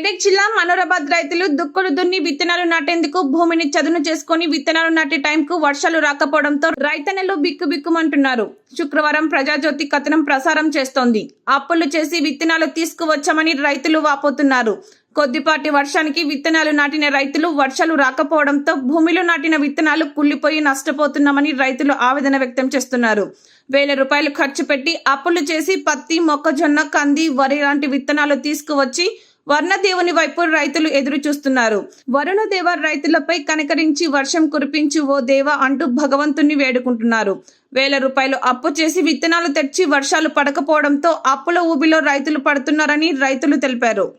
మెదక్ జిల్లా మనోరాబాద్ రైతులు దుక్కులు దున్ని విత్తనాలు నాటేందుకు భూమిని చదును చేసుకుని విత్తనాలు నాటే టైంకు వర్షాలు రాకపోవడంతో రైతన్నలు బిక్కుబిక్కుమంటున్నారు. శుక్రవారం ప్రజాజ్యోతి కథనం ప్రసారం చేస్తోంది. అప్పులు చేసి విత్తనాలు తీసుకువచ్చామని రైతులు వాపోతున్నారు. కొద్దిపాటి వర్షానికి విత్తనాలు నాటిన రైతులు వర్షాలు రాకపోవడంతో భూమిలో నాటిన విత్తనాలు కుళ్ళిపోయి నష్టపోతున్నామని రైతులు ఆవేదన వ్యక్తం చేస్తున్నారు. వేల రూపాయలు ఖర్చు పెట్టి అప్పులు చేసి పత్తి మొక్కజొన్న కంది వరి లాంటి విత్తనాలు తీసుకువచ్చి వర్ణదేవుని వైపు రైతులు ఎదురు చూస్తున్నారు. వరుణదేవ రైతులపై కనికరించి వర్షం కురిపించు ఓ దేవ అంటూ భగవంతుణ్ణి వేడుకుంటున్నారు. వేల రూపాయలు అప్పు చేసి విత్తనాలు తెచ్చి వర్షాలు పడకపోవడంతో అప్పుల ఊబిలో రైతులు పడుతున్నారని రైతులు తెలిపారు.